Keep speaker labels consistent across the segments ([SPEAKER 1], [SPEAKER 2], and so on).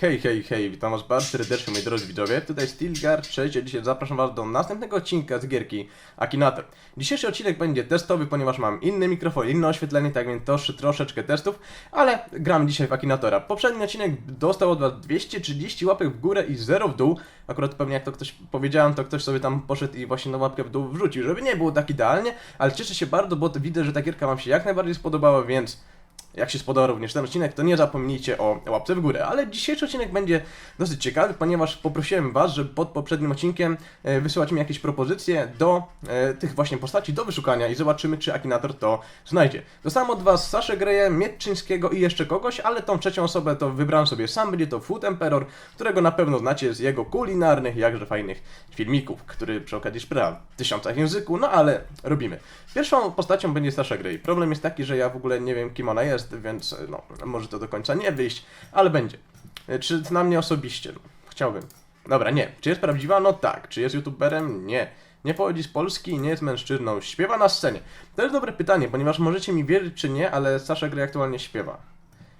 [SPEAKER 1] Hej, hej, hej, witam was bardzo serdecznie moi drodzy widzowie, tutaj Stilgar, cześć, a dzisiaj zapraszam was do następnego odcinka z gierki Akinator. Dzisiejszy odcinek będzie testowy, ponieważ mam inny mikrofon, inne oświetlenie, tak więc to troszeczkę testów, ale gram dzisiaj w Akinatora. Poprzedni odcinek dostał od was 230 łapek w górę i 0 w dół, akurat pewnie jak to ktoś powiedziałem, to ktoś sobie tam poszedł i właśnie na łapkę w dół wrzucił, żeby nie było tak idealnie, ale cieszę się bardzo, bo widzę, że ta gierka wam się jak najbardziej spodobała, więc... Jak się spodobał również ten odcinek, to nie zapomnijcie o łapce w górę. Ale dzisiejszy odcinek będzie dosyć ciekawy, ponieważ poprosiłem Was, żeby pod poprzednim odcinkiem e, wysyłać mi jakieś propozycje do e, tych właśnie postaci do wyszukania i zobaczymy, czy Akinator to znajdzie. Dostałem od Was Saszę Greję, Mietczyńskiego i jeszcze kogoś, ale tą trzecią osobę to wybrałem sobie sam. Będzie to Food Emperor, którego na pewno znacie z jego kulinarnych, jakże fajnych filmików, który przy okazji szpra w tysiącach języku, no ale robimy. Pierwszą postacią będzie Sasha Grey. Problem jest taki, że ja w ogóle nie wiem kim ona jest, więc no, może to do końca nie wyjść, ale będzie. E, Czy na mnie osobiście? No, chciałbym. Dobra, nie. Czy jest prawdziwa? No tak. Czy jest youtuberem? Nie. Nie pochodzi z Polski, nie jest mężczyzną, śpiewa na scenie. To jest dobre pytanie, ponieważ możecie mi wierzyć czy nie, ale Sasha Grey aktualnie śpiewa.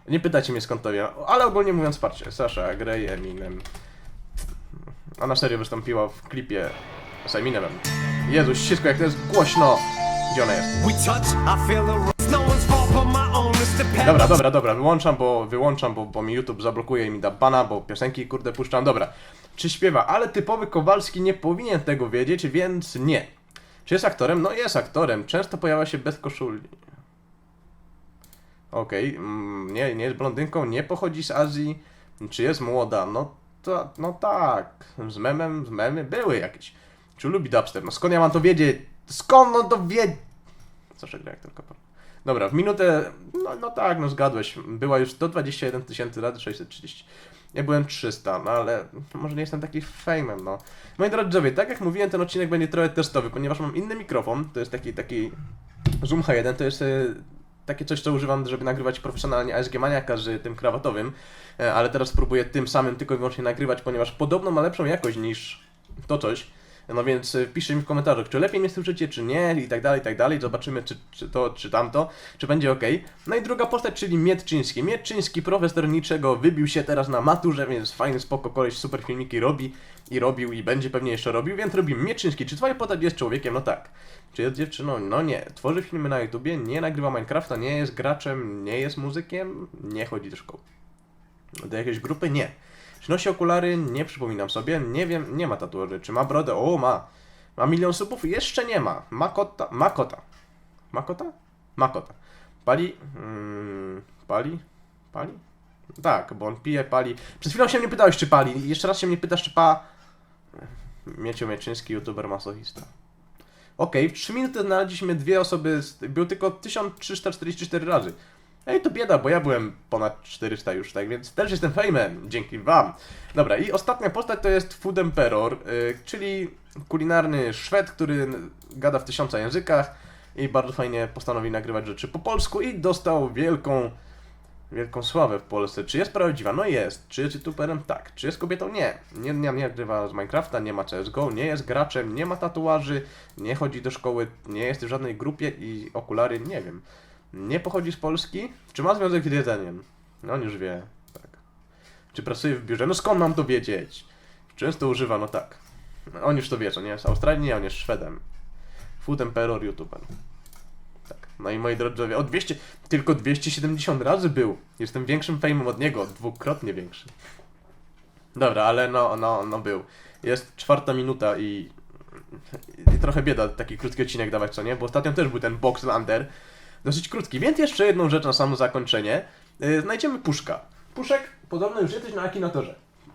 [SPEAKER 1] Nie pytajcie mnie skąd to wie, ale ogólnie mówiąc, patrzcie, Sasha Grey, Eminem. Ona serio wystąpiła w klipie z Eminemem. Jezus, wszystko jak to jest głośno! Gdzie ona jest? Dobra, dobra, dobra, wyłączam, bo wyłączam, bo, bo mi YouTube zablokuje i mi da bana, bo piosenki kurde puszczam. Dobra. Czy śpiewa? Ale typowy Kowalski nie powinien tego wiedzieć, więc nie. Czy jest aktorem? No jest aktorem. Często pojawia się bez koszuli. Okej, mm, nie, nie jest blondynką, nie pochodzi z Azji. Czy jest młoda? No to, no tak. Z memem, z memy były jakieś. Czy lubi dubstep? No skąd ja mam to wiedzieć? Skąd on to wie? Co gra jak tylko powiem. Dobra, w minutę, no, no tak, no zgadłeś, była już 121 tysięcy lat, 630. Ja byłem 300, no ale może nie jestem taki fejmem, no. Moi drodzy widzowie, tak jak mówiłem, ten odcinek będzie trochę testowy, ponieważ mam inny mikrofon, to jest taki, taki Zoom H1, to jest e, takie coś, co używam, żeby nagrywać profesjonalnie ASG Maniaka z tym krawatowym, e, ale teraz spróbuję tym samym tylko i wyłącznie nagrywać, ponieważ podobno ma lepszą jakość niż to coś. No więc y, piszcie mi w komentarzach, czy lepiej mnie słyszycie, czy nie, i tak dalej, i tak dalej. Zobaczymy, czy, czy to, czy tamto, czy będzie ok. No i druga postać, czyli Mietczyński. Mietczyński, profesor niczego, wybił się teraz na maturze, więc fajny, spoko, koleś super filmiki robi i robił i będzie pewnie jeszcze robił, więc robimy. Mietczyński, czy twoja postać jest człowiekiem? No tak. Czy jest dziewczyną? No nie. Tworzy filmy na YouTubie, nie nagrywa Minecrafta, nie jest graczem, nie jest muzykiem, nie chodzi do szkoły. Do jakiejś grupy? Nie. Czy nosi okulary? Nie przypominam sobie. Nie wiem, nie ma tatuaży. Czy ma brodę? O, ma. Ma milion subów? Jeszcze nie ma. Ma kota. Ma kota. Ma kota? Ma kota. Pali? Mm, pali? Pali? Tak, bo on pije, pali. Przed chwilą się mnie pytałeś, czy pali. Jeszcze raz się mnie pytasz, czy pa... Miecio Mieczyński, youtuber masochista. Okej, w 3 minuty znaleźliśmy dwie osoby, był tylko 1344 razy. Ej, to bieda, bo ja byłem ponad 400 już, tak więc też jestem fejmem, dzięki wam. Dobra, i ostatnia postać to jest Food Emperor, yy, czyli kulinarny Szwed, który gada w tysiąca językach i bardzo fajnie postanowił nagrywać rzeczy po polsku i dostał wielką, wielką sławę w Polsce. Czy jest prawdziwa? No jest. Czy jest youtuberem? Tak. Czy jest kobietą? Nie. Nie, nie, nie nagrywa z Minecrafta, nie ma CSGO, nie jest graczem, nie ma tatuaży, nie chodzi do szkoły, nie jest w żadnej grupie i okulary, nie wiem. Nie pochodzi z Polski? Czy ma związek z jedzeniem? No on już wie, tak. Czy pracuje w biurze? No skąd mam to wiedzieć? Często używa, no tak. On już to wie, że nie jest Australii, nie, on jest Szwedem. Food Emperor YouTuber. Tak. No i moi drodzy, o 200, tylko 270 razy był. Jestem większym fejmem od niego, dwukrotnie większy. Dobra, ale no, no, no był. Jest czwarta minuta i, i trochę bieda taki krótki odcinek dawać, co nie? Bo ostatnio też był ten Boxlander, dosyć krótki. Więc jeszcze jedną rzecz na samo zakończenie. Yy, znajdziemy Puszka. Puszek podobno już jesteś na Akinatorze.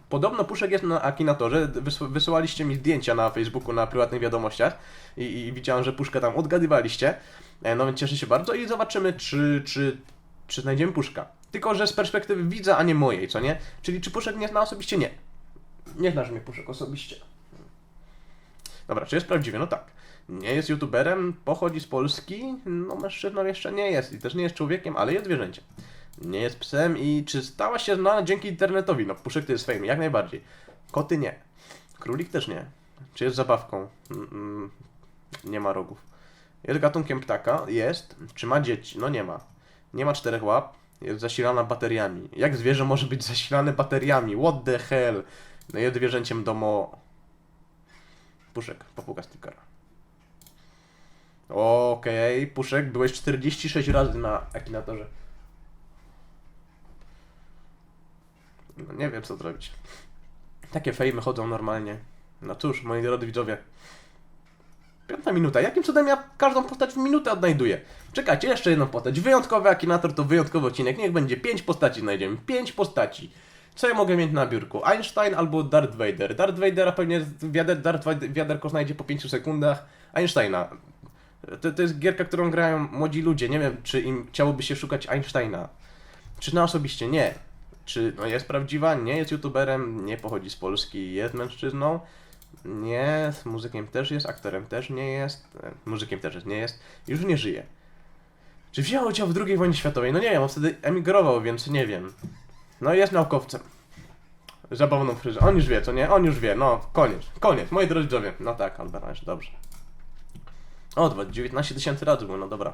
[SPEAKER 1] Podobno Puszek jest na Akinatorze. Wys- wysyłaliście mi zdjęcia na Facebooku, na prywatnych wiadomościach i, i widziałem, że Puszka tam odgadywaliście. E, no więc cieszę się bardzo i zobaczymy, czy, czy, czy znajdziemy Puszka. Tylko, że z perspektywy widza, a nie mojej, co nie? Czyli czy Puszek mnie zna osobiście? Nie. Nie znasz mnie Puszek osobiście. Dobra, czy jest prawdziwy? No tak. Nie jest youtuberem, pochodzi z Polski, no mężczyzną jeszcze nie jest i też nie jest człowiekiem, ale jest zwierzęciem. Nie jest psem i czy stała się znana dzięki internetowi? No puszek to jest fame, jak najbardziej. Koty nie. Królik też nie. Czy jest zabawką? Mm, mm, nie ma rogów. Jest gatunkiem ptaka? Jest. Czy ma dzieci? No nie ma. Nie ma czterech łap. jest zasilana bateriami. Jak zwierzę może być zasilane bateriami? What the hell? No jest zwierzęciem domo... Puszek, papuga stickera. Okej, Puszek, byłeś 46 razy na Akinatorze. No nie wiem co zrobić. Takie fejmy chodzą normalnie. No cóż, moi drodzy widzowie. Piąta minuta. Jakim cudem ja każdą postać w minutę odnajduję? Czekajcie, jeszcze jedną postać. Wyjątkowy Akinator to wyjątkowy odcinek. Niech będzie pięć postaci znajdziemy. Pięć postaci. Co ja mogę mieć na biurku? Einstein albo Darth Vader. Darth Vadera pewnie wiader, Darth Vader- wiaderko znajdzie po 5 sekundach. Einsteina. To, to jest gierka, którą grają młodzi ludzie. Nie wiem, czy im chciałoby się szukać Einsteina. Czy na osobiście? Nie. Czy no, jest prawdziwa? Nie jest youtuberem, nie pochodzi z Polski, jest mężczyzną. Nie, muzykiem też jest, aktorem też nie jest, e, muzykiem też jest, nie jest, już nie żyje. Czy wziął udział w II wojnie światowej? No nie wiem, on wtedy emigrował, więc nie wiem. No jest naukowcem. Zabawną fryzę. On już wie, co nie? On już wie, no koniec, koniec, moi drodzy widzowie. No tak, Albert dobrze. O, dwa- 19 tysięcy razy było, no dobra.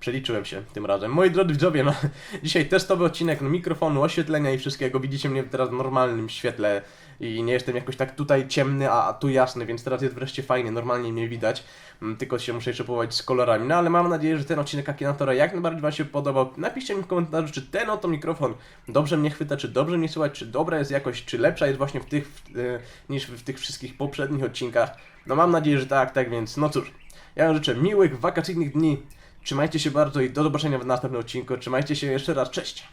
[SPEAKER 1] Przeliczyłem się tym razem. Moi drodzy widzowie, no dzisiaj testowy odcinek no, mikrofonu, oświetlenia i wszystkiego. Widzicie mnie teraz w normalnym świetle i nie jestem jakoś tak tutaj ciemny, a, a tu jasny, więc teraz jest wreszcie fajnie, normalnie mnie widać. Mm, Tylko się muszę jeszcze próbować z kolorami. No ale mam nadzieję, że ten odcinek Akinatora jak najbardziej Wam się podobał. Napiszcie mi w komentarzu, czy ten oto mikrofon dobrze mnie chwyta, czy dobrze mnie słychać, czy dobra jest jakość, czy lepsza jest właśnie w tych, w, e, niż w tych wszystkich poprzednich odcinkach. No mam nadzieję, że tak, tak więc no cóż. Ja wam życzę miłych, wakacyjnych dni. Trzymajcie się bardzo i do zobaczenia w następnym odcinku. Trzymajcie się jeszcze raz. Cześć!